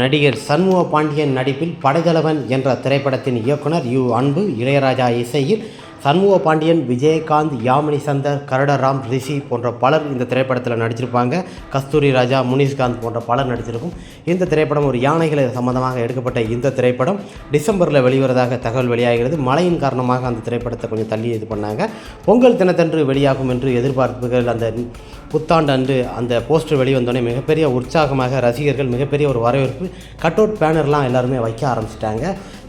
நடிகர் சண்முக பாண்டியன் நடிப்பில் படகலவன் என்ற திரைப்படத்தின் இயக்குனர் யு. அன்பு இளையராஜா இசையில் சண்முக பாண்டியன் விஜயகாந்த் யாமினி சந்தர் கருடராம் ரிஷி போன்ற பலர் இந்த திரைப்படத்தில் நடிச்சிருப்பாங்க. கஸ்தூரி ராஜா முனிஷ்காந்த் போன்ற பலர் நடிச்சிருக்கும். இந்த திரைப்படம் ஒரு யானைகளை சம்பந்தமாக எடுக்கப்பட்ட இந்த திரைப்படம். டிசம்பரில் வெளிவரதாக தகவல் வெளியாகிறது. மழையின் காரணமாக அந்த திரைப்படத்தை கொஞ்சம் தள்ளி இது பண்ணாங்க. பொங்கல் தினத்தன்று வெளியாகும் என்று எதிர்பார்ப்புகள் அந்த புத்தாண்டு அன்று அந்த போஸ்டர் வெளிவந்தோடனே மிகப்பெரிய உற்சாகமாக ரசிகர்கள் மிகப்பெரிய ஒரு வரவேற்பு கட் அவுட் பேனர்லாம் எல்லாருமே வைக்க ஆரம்பிச்சிட்டாங்க.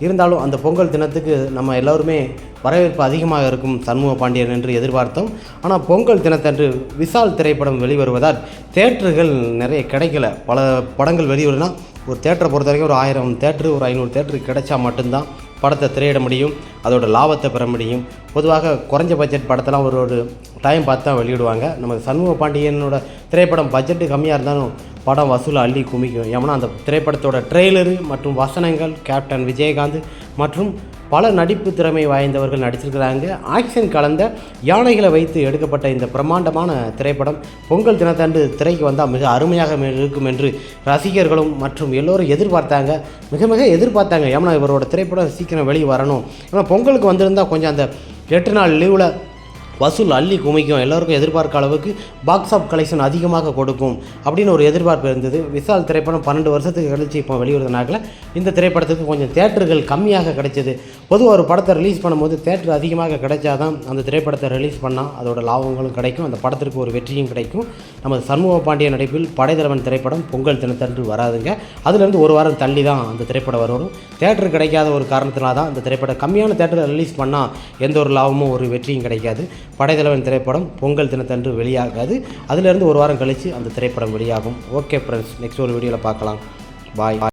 இருந்தாலும் அந்த பொங்கல் தினத்துக்கு நம்ம எல்லோருமே வரவேற்பு அதிகமாக இருக்கும் சண்முக பாண்டியன் என்று எதிர்பார்த்தோம். ஆனால் பொங்கல் தினத்தன்று விசால் திரைப்படம் வெளிவருவதால் தேட்டர்கள் நிறைய கிடைக்கல. பல படங்கள் வெளிவருனா ஒரு தேட்டரை பொறுத்த வரைக்கும் ஒரு ஆயிரம் தேட்டரு ஒரு ஐநூறு தேட்டரு கிடைச்சா மட்டும்தான் படத்தை திரையிட முடியும் அதோட லாபத்தை பெற முடியும். பொதுவாக குறைஞ்ச பட்ஜெட் படத்தெல்லாம் ஒரு ஒரு டைம் பார்த்து தான் வெளியிடுவாங்க. நம்ம சண்முக பாண்டியனோட திரைப்படம் பட்ஜெட்டு கம்மியாக இருந்தாலும் படம் வசூல் அள்ளி குமிக்கும். ஏன்னா அந்த திரைப்படத்தோட ட்ரெய்லரு மற்றும் வசனங்கள் கேப்டன் விஜயகாந்த் மற்றும் பல நடிப்பு திறமை வாய்ந்தவர்கள் நடிச்சிருக்கிறாங்க. ஆக்ஷன் கலந்த யானைகளை வைத்து எடுக்கப்பட்ட இந்த பிரம்மாண்டமான திரைப்படம் பொங்கல் தினத்தன்று திரைக்கு வந்தால் மிக அருமையாக இருக்கும் என்று ரசிகர்களும் மற்றும் எல்லோரும் எதிர்பார்த்தாங்க. மிக மிக எதிர்பார்த்தாங்க. ஏன்னா இவரோட திரைப்படம் சீக்கிரம் வெளியே வரணும். ஏன்னா பொங்கலுக்கு வந்திருந்தால் கொஞ்சம் அந்த எட்டு நாள் லீவில் வசூல் அள்ளி குமிக்கும். எல்லோருக்கும் எதிர்பார்க்க அளவுக்கு பாக்ஸ் ஆஃப் கலெக்ஷன் அதிகமாக கொடுக்கும். அப்படின்னு ஒரு எதிர்பார்ப்பு இருந்தது. விசால் திரைப்படம் பன்னெண்டு வருஷத்துக்கு கழிச்சு இப்போ வெளிவரதுனால இந்த திரைப்படத்துக்கு கொஞ்சம் தேட்டர்கள் கம்மியாக கிடைச்சது. பொதுவாக ஒரு படத்தை ரிலீஸ் பண்ணும்போது தேட்டர் அதிகமாக கிடைச்சாதான் அந்த திரைப்படத்தை ரிலீஸ் பண்ணால் அதோட லாபங்களும் கிடைக்கும். அந்த படத்திற்கு ஒரு வெற்றியும் கிடைக்கும். நமது சண்முக பாண்டிய நடிப்பில் படைத்தலைவன் திரைப்படம் பொங்கல் தினத்தன்று வராதுங்க. அதுலேருந்து ஒரு வாரம் தள்ளி தான் அந்த திரைப்படம் வரும் தேட்டர் கிடைக்காத ஒரு காரணத்தினால தான் அந்த திரைப்படம் கம்மியான தேட்டரை ரிலீஸ் பண்ணால் எந்த ஒரு லாபமும் ஒரு வெற்றியும் கிடைக்காது. படைத்தலைவன் திரைப்படம் பொங்கல் தினத்தன்று வெளியாகாது. அதிலிருந்து ஒரு வாரம் கழித்து அந்த திரைப்படம் வெளியாகும். ஓகே ஃப்ரெண்ட்ஸ் நெக்ஸ்ட் ஒரு வீடியோவில் பார்க்கலாம். பாய்